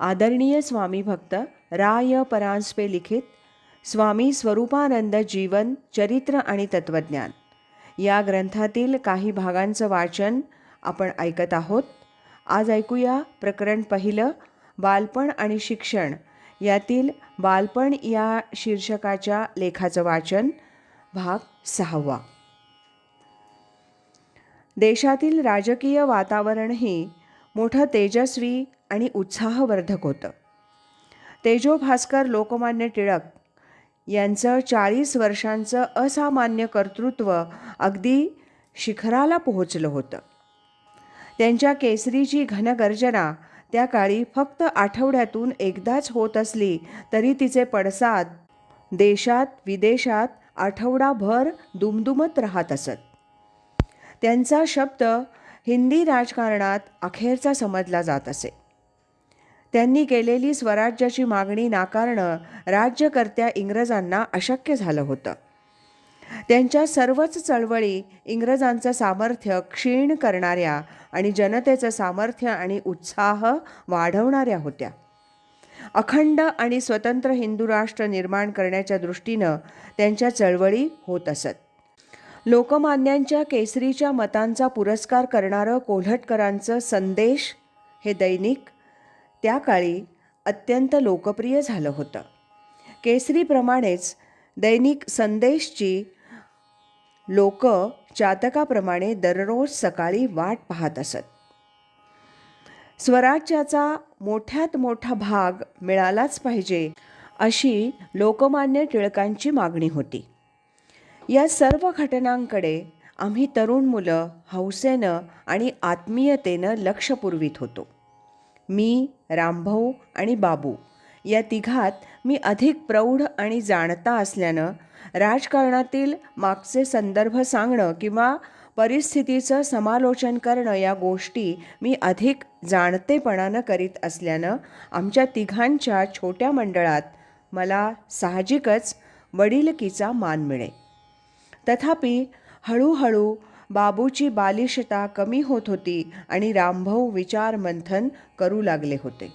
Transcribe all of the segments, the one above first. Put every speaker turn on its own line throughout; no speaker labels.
आदरणीय स्वामी भक्त राय परांजपे लिखित स्वामी स्वरूपानंद जीवन चरित्र आणि तत्त्वज्ञान या ग्रंथातील काही भागांचं वाचन आपण ऐकत आहोत. आज ऐकूया प्रकरण पहिलं बालपण आणि शिक्षण. यातील बालपण या शीर्षकाच्या लेखाचं वाचन भाग सहावा. देशातील राजकीय वातावरणही मोठं तेजस्वी आणि उत्साहवर्धक होतं. तेजो भास्कर लोकमान्य टिळक यांचं चाळीस वर्षांचं असामान्य कर्तृत्व अगदी शिखराला पोहोचलं होतं. त्यांच्या केसरीची घनगर्जना त्या काळी फक्त आठवड्यातून एकदाच होत असली तरी तिचे पडसाद देशात विदेशात आठवडाभर दुमदुमत राहत असत. त्यांचा शब्द हिंदी राजकारणात अखेरचा समजला जात असे. त्यांनी केलेली स्वराज्याची मागणी नाकारणं राज्यकर्त्या इंग्रजांना अशक्य झालं होतं. त्यांच्या सर्वच चळवळी इंग्रजांचं सामर्थ्य क्षीण करणाऱ्या आणि जनतेचं सामर्थ्य आणि उत्साह वाढवणाऱ्या होत्या. अखंड आणि स्वतंत्र हिंदू राष्ट्र निर्माण करण्याच्या दृष्टीनं त्यांच्या चळवळी होत असत. लोकमान्यांच्या केसरीच्या मतांचा पुरस्कार करणारं कोल्हटकरांचं संदेश हे दैनिक त्या काळी अत्यंत लोकप्रिय झालं होतं. केसरीप्रमाणेच दैनिक संदेशची लोक चातकाप्रमाणे दररोज सकाळी वाट पाहत असत. स्वराज्याचा मोठ्यात मोठा भाग मिळालाच पाहिजे अशी लोकमान्य टिळकांची मागणी होती. या सर्व घटनांकडे आम्ही तरुण मुलं हौसेनं आणि आत्मीयतेनं लक्ष पुरवित होतो. मी रामभाऊ आणि बाबू. या तिघात मी अधिक प्रौढ आणि जाणता असल्यानं राजकारणातील मागचे संदर्भ सांगणं किंवा परिस्थितीचं समालोचन करणं या गोष्टी मी अधिक जाणतेपणानं करीत असल्यानं आमच्या तिघांच्या छोट्या मंडळात मला साहजिकच वडिलकीचा मान मिळे तथापि हळूहळू बाबूची बालिशता कमी होत होती आणि रामभाऊ विचार मंथन करू लागले होते.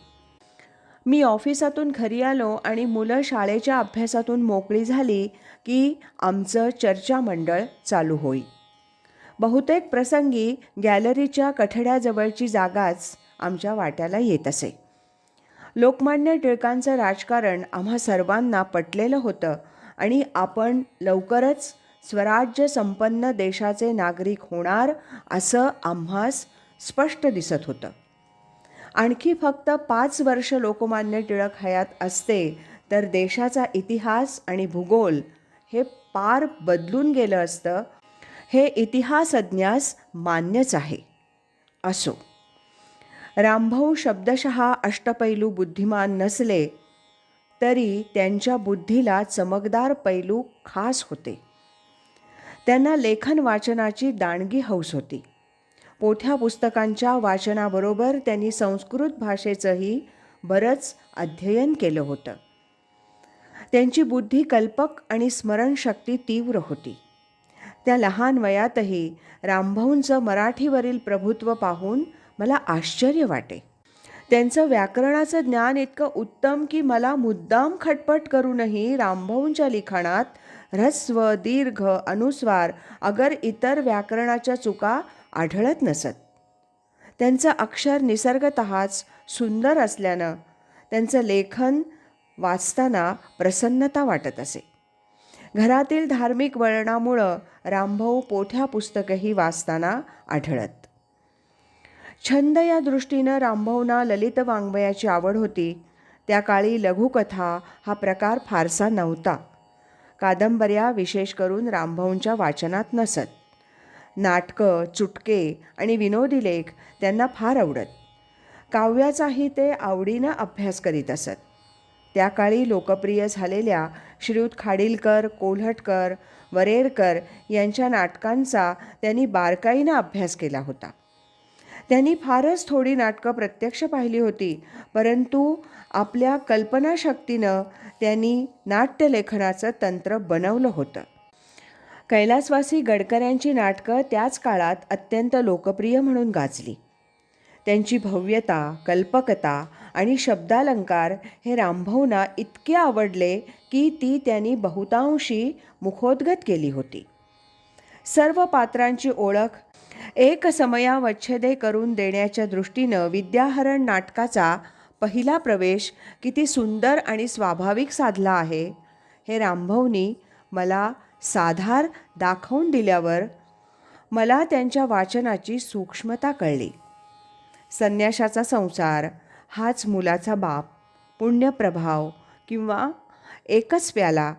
मी ऑफिसातून घरी आलो आणि मुलं शाळेच्या अभ्यासातून मोकळी झाली की आमचं चर्चा मंडळ चालू होई. बहुतेक प्रसंगी गॅलरीच्या कठड्याजवळची जागाच आमच्या वाट्याला येत असे. लोकमान्य टिळकांचं राजकारण आम्हा सर्वांना पटलेलं होतं आणि आपण लवकरच स्वराज्य संपन्न देशाचे नागरिक होणार असं आम्हास स्पष्ट दिसत होतं. आणखी फक्त पाच वर्ष लोकमान्य टिळक हयात असते तर देशाचा इतिहास आणि भूगोल हे पार बदलून गेलं असतं हे इतिहासज्ञास मान्यच आहे. असो. रामभाऊ शब्दशः अष्टपैलू बुद्धिमान नसले तरी त्यांच्या बुद्धीला चमकदार पैलू खास होते. त्यांना लेखन वाचनाची दाणगी हौस होती. पोथ्या पुस्तकांच्या वाचनाबरोबर त्यांनी संस्कृत भाषेचंही बरंच अध्ययन केलं होतं. त्यांची बुद्धी कल्पक आणि स्मरणशक्ती तीव्र होती. त्या लहान वयातही रामभाऊंचं मराठीवरील प्रभुत्व पाहून मला आश्चर्य वाटे. त्यांचं व्याकरणाचं ज्ञान इतकं उत्तम की मला मुद्दाम खटपट करूनही रामभाऊंच्या लिखाणात ह्रस्व दीर्घ अनुस्वार अगर इतर व्याकरणाच्या चुका आढळत नसत. त्यांचं अक्षर निसर्गतःच सुंदर असल्यानं त्यांचं लेखन वाचताना प्रसन्नता वाटत असे. घरातील धार्मिक वळणामुळं रामभाऊ पोथ्या पुस्तकही वाचताना आढळत. छंद या दृष्टीनं रामभाऊंना ललित वाङ्मयाची आवड होती. त्या काळी लघुकथा हा प्रकार फारसा नव्हता. कादंबऱ्या विशेष करून रामभाऊंच्या वाचनात नसत. नाटकं चुटके आणि विनोदी लेख त्यांना फार आवडत. काव्याचाही ते आवडीनं अभ्यास करीत असत. त्या काळी लोकप्रिय झालेल्या श्रीयुत खाडीलकर कोल्हटकर वरेरकर यांच्या नाटकांचा त्यांनी बारकाईनं अभ्यास केला होता. त्यांनी फारच थोडी नाटकं प्रत्यक्ष पाहिली होती. परंतु आपल्या कल्पनाशक्तीनं त्यांनी नाट्यलेखनाचं तंत्र बनवलं होतं. कैलासवासी गडकऱ्यांची नाटकं त्याच काळात अत्यंत लोकप्रिय म्हणून गाजली. त्यांची भव्यता कल्पकता आणि शब्दालंकार हे रामभाऊना इतके आवडले की ती त्यांनी बहुतांशी मुखोद्गत केली होती. सर्व पात्रांची ओळख एक समयावच्छेदे करून देण्याच्या दृष्टीनं विद्याहरण नाटकाचा पहिला प्रवेश किती सुंदर आणि स्वाभाविक साधला आहे. हे रामभाऊनी मला साधार दाखवून दिल्यावर मला त्यांच्या वाचनाची सूक्ष्मता कळली. संन्याशाचा संसार हाच मुलाचा बाप पुण्यप्रभाव किंवा एकच प्याला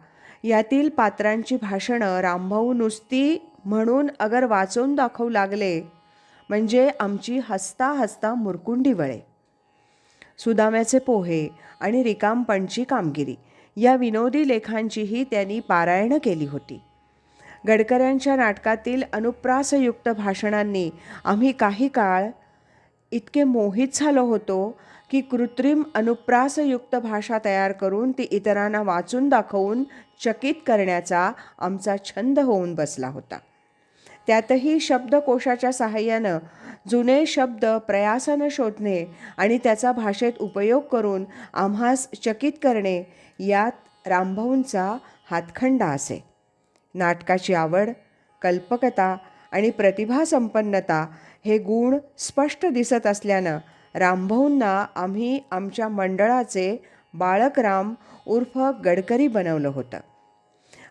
यातील पात्रांची भाषणं रामभाऊ नुसती म्हणून अगर वाचून दाखवू लागले म्हणजे आमची हसता हसता मुरकुंडी वळे. सुदाम्याचे पोहे आणि रिकामपणची कामगिरी या विनोदी लेखांचीही त्यांनी पारायणं केली होती. गडकऱ्यांच्या नाटकातील अनुप्रासयुक्त भाषणांनी आम्ही काही काळ इतके मोहित झालो होतो की कृत्रिम अनुप्रासयुक्त भाषा तयार करून ती इतरांना वाचून दाखवून चकित करण्याचा आमचा छंद होऊन बसला होता. त्यातही शब्दकोशाच्या सहाय्यानं जुने शब्द प्रयासानं शोधणे आणि त्याचा भाषेत उपयोग करून आम्हास चकित करणे यात रामभाऊंचा हातखंडा असे. नाटकाची आवड कल्पकता आणि प्रतिभासंपन्नता हे गुण स्पष्ट दिसत असल्यानं रामभाऊंना आम्ही आमच्या मंडळाचे बाळकराम उर्फ गडकरी बनवलं होतं.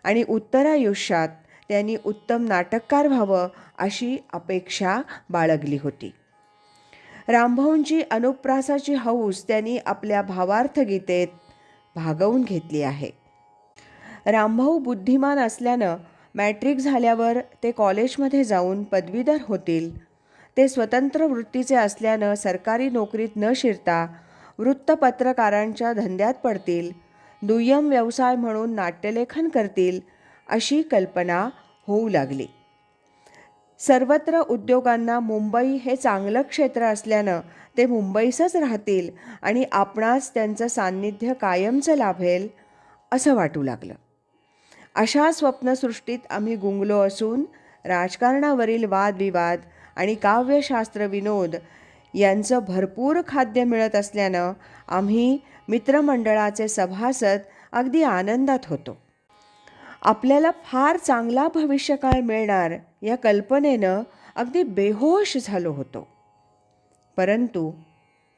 आणि उत्तरायुष्यात त्यांनी उत्तम नाटककार व्हावं अशी अपेक्षा बाळगली होती. रामभाऊंची अनुप्रासाची हौस त्यांनी आपल्या भावार्थ गीतेत भागवून घेतली आहे. रामभाऊ बुद्धिमान असल्यानं मॅट्रिक झाल्यावर ते कॉलेजमध्ये जाऊन पदवीधर होतील. ते स्वतंत्र वृत्तीचे असल्यानं सरकारी नोकरीत न शिरता वृत्तपत्रकारांच्या धंद्यात पडतील. दुय्यम व्यवसाय म्हणून नाट्यलेखन करतील. अशी कल्पना होऊ लागली. सर्वत्र उद्योगांना मुंबई हे चांगलं क्षेत्र असल्यानं ते मुंबईसच राहतील आणि आपणास त्यांचं सान्निध्य कायमचं लाभेल असं वाटू लागलं. अशा स्वप्नसृष्टीत आम्ही गुंगलो असून राजकारणावरील वादविवाद आणि काव्यशास्त्र विनोद यांचं भरपूर खाद्य मिळत असल्यानं आम्ही मित्रमंडळाचे सभासद अगदी आनंदात होतो. आपल्याला फार चांगला भविष्यकाळ मिळणार या कल्पनेनं अगदी बेहोश झालो होतो. परंतु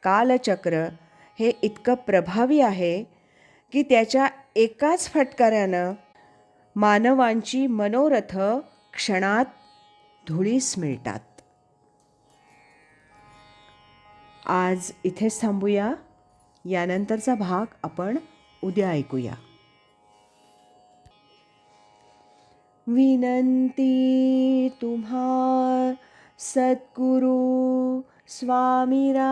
कालचक्र हे इतकं प्रभावी आहे की त्याच्या एकाच फटकाऱ्यानं मानवांची मनोरथ क्षणात धुळीस मिळतात. आज इथेच थांबूया. यानंतरचा भाग आपण उद्या ऐकूया. विनंती तुम्हा सद्गुरु स्वामिराया।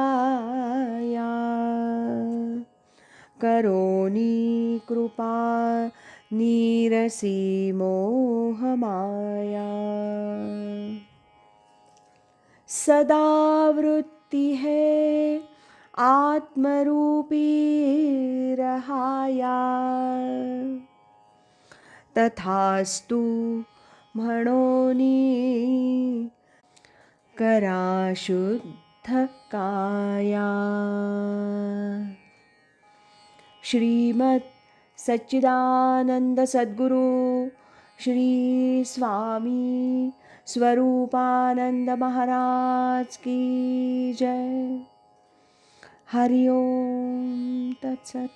करोनी कृपा नीरसी मोहमाया। सदा वृत्ति है आत्मरूपी रहाया। तथास्तु म्हणोनी करा शुद्ध काया श्रीमत सच्चिदानंद सद्गुरु श्री स्वामी स्वरूपानंद महाराज की जय। हरिओम तत्सत।